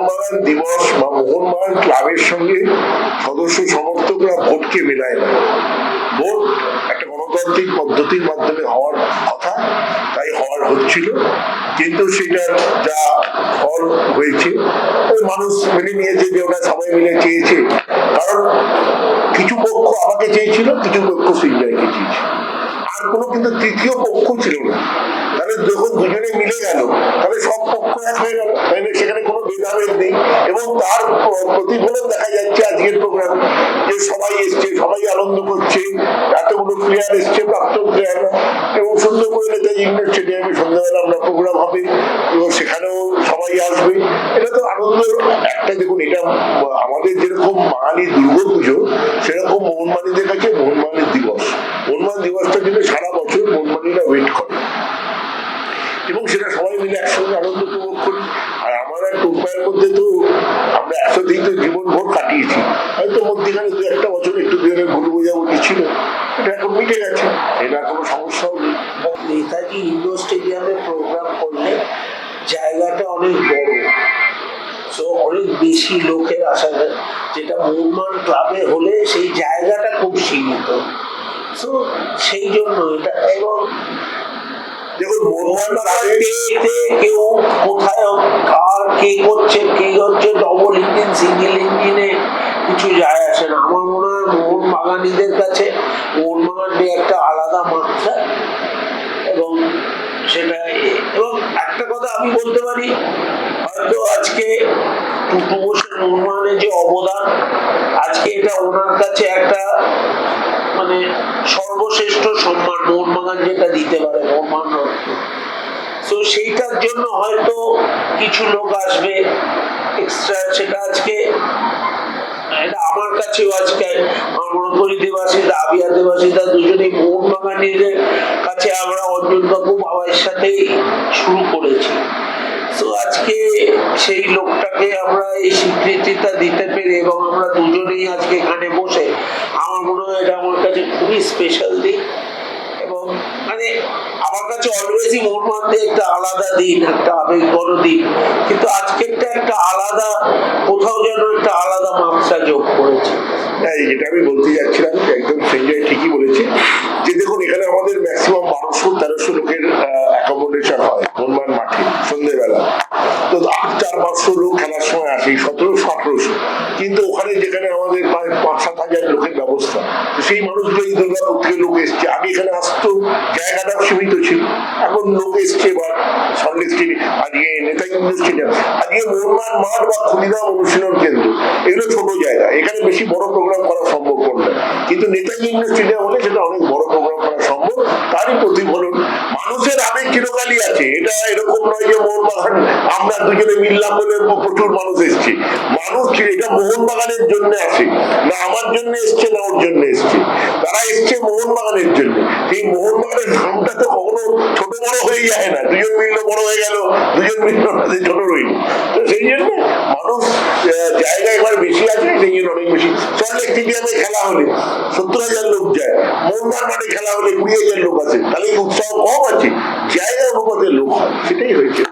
মোহনবাগান দিবস বা মোহনবাগান ক্লাবের সঙ্গে সদস্য সমর্থকরা ভোটকে মেলায় না। ভোট একটা গণতান্ত্রিক পদ্ধতির মাধ্যমে হওয়ার কথা, তাই হওয়ার হচ্ছিল। কিন্তু সেটার যা ফল হয়েছে, ওই মানুষ মেনে নিয়েছে যে ওরা সবাই মিলে চেয়েছে। কারণ কিছু পক্ষ আমাকে চেয়েছিল, কিছু পক্ষ সিবিআইকে চেয়েছিল। আর কোনো কিন্তু তৃতীয় পক্ষ ছিল না। তাহলে যখন দুজনে মিলে গেল, তাহলে সব পক্ষ এক হয়ে গেল। না সেখানে কোনো ভেদাভেদ নেই। এবং তার প্রতিফলন দেখা যাচ্ছে আজকের প্রোগ্রামে যে সবাই এসছে, সবাই আনন্দ করছে, এতগুলো প্লেয়ার এসছে, প্রাক্তন প্লেয়াররা এবং সুন্দর করে নেতাজি ইন্ডোর স্টেডিয়ামে সন্ধ্যাবেলা আমরা প্রোগ্রাম হবে। এবং সেখানেও সবাই আসবে। এটা তো আনন্দ একটা দেখুন, এটা আমাদের যেরকম বাঙালি দুর্গাপুজো, সেরকম মোহনবাণীদের কাছে মোহনবাণীর দিবস মোহনবাণ দিবসটার জন্য সারা বছর মোহনবাণীরা ওয়েট করে এবং সেটা সবাই মিলে একসঙ্গে আনন্দ উপভোগ করি আর আমার আর টুম্পায়ের মধ্যে তো আমরা একসাথেই তো জীবন ভোর কাটিয়েছি মধ্যেখানে দু একটা বছর একটু দুজনের ভুল বোঝাবুঝি ছিল, এটা এখন মিটে গেছে। এটা কোনো সমস্যাও নেই নেতাজি ইন্ডোর স্টেডিয়ামে প্রোগ্রাম করলে জায়গাটা অনেক বড়। সো অনেক বেশি লোকের আসা যায় যেটা মুরমান ক্লাবে হলে সেই জায়গাটা খুব সীমিত। সো সেই জন্য এটা, এবং দেখুন মোহনবাণ তে তে কেউ কোথায় কার কে করছে কে হচ্ছে ডবল ইঞ্জিন সিঙ্গেল ইঞ্জিনে কিছু যায় আসে না আমার মনে হয় মোহন বাগানিদের কাছে মোহন বাগান একটা আলাদা মাত্রা এবং সেটা এবং একটা কথা আমি বলতে পারি হয়তো আজকে টুটু বোসের মোহনবাগানের যে অবদান আজকে এটা ওনার কাছে একটা মানে সর্বশ্রেষ্ঠ সম্মান মোহনবাগান যেটা দিতে পারে, মোহনবাগান তো সেইটার জন্য হয়তো কিছু লোক আসবে এক্সট্রা সেটা আজকে আমার কাছেও আজকে আমার মনে করি দেবাসিদা আবিয়া দেবাসিদা দুজনেই কাছে আমরা অঞ্জন বাবু বাবার সাথেই শুরু করেছি। তো আজকে সেই লোকটাকে আমরা এই স্বীকৃতিটা দিতে পেরে এবং আমরা দুজনেই আজকে এখানে বসে আমার মনে হয় এটা আমার কাছে খুবই স্পেশাল দিক এবং মানে আমার কাছে অলওয়েজই মোর মধ্যে একটা আলাদা দিন, একটা আবেগঘন দিন। কিন্তু আজকেরটা একটা আলাদা, কোথাও যেন একটা আলাদা মাত্রা যোগ করেছে। হ্যাঁ যেটা আমি বলতে যাচ্ছিলাম, একদম সঞ্জয় ঠিকই বলেছে যে দেখুন, এখানে আমাদের ম্যাক্সিমাম তো সেই মানুষগুলো এই দুর্গাপুর থেকে লোক এসছে আগে এখানে আসতো জায়গাটা সীমিত ছিল এখন লোক এসছে সল্লেক স্টেডিয়াম আজকে নেতাজি স্টেডিয়াম আজকে মোহনবাগান মাঠ বা ক্ষুদিরাম অনুশীলন কেন্দ্র এগুলো ছোট জায়গা এখানে বেশি বড় প্রোগ্রাম করা সম্ভব করবে কিন্তু নেতাজি স্টেডিয়াম হলে সেটা অনেক বড় প্রোগ্রাম করা সম্ভব তারই প্রতিফলন মানুষের আবেগ চিরকালই আছে এটা এরকম নয় যে মোহনবাগান আমরা দুজনে মিললাম বলে প্রচুর মানুষ এসছে। ছিল- এটা মোহনবাগানের জন্য আসে না, আমার জন্য এসছে, না ওর জন্য এসছে। তারা এসছে মোহনবাগানের জন্য। এই মোহনবাগানের নামটা তো কখনো ছোট বড় হয়ে যায় না। দুজন মিললে বড় হয়ে গেল, দুজন মিললে তাদের ছোট রইল তো সেই জন্য মানুষ জায়গা এবার বেশি আছে, সেই জন্য অনেক বেশি। সল্লেক স্টেডিয়ামে খেলা হলে সত্তর হাজার লোক যায়। মোহনবাগান মাঠে খেলা হলে কুড়ি হাজার লোক আছে। তাহলে উৎসাহ কম আছে। জায়গা অনুপাতে লোক হয়, সেটাই হয়েছে।